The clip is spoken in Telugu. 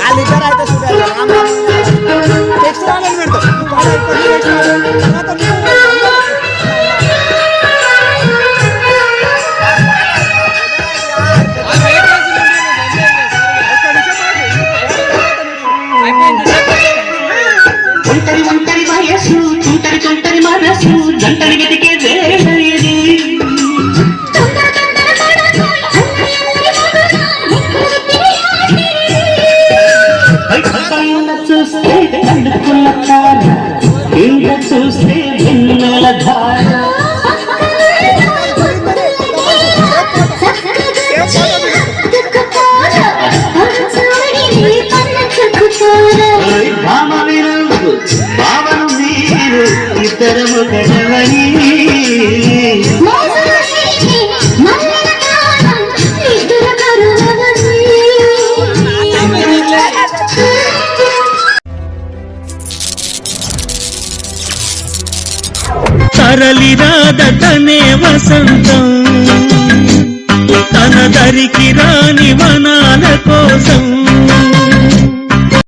কালি কারাইতে শুধু కింద చూస్తే వెన్నెల ధార. భామ విరుగు భావను మీరు కలవని తరలిరాదటనే వసంతం. తన దరికి రాని వనాల కోసం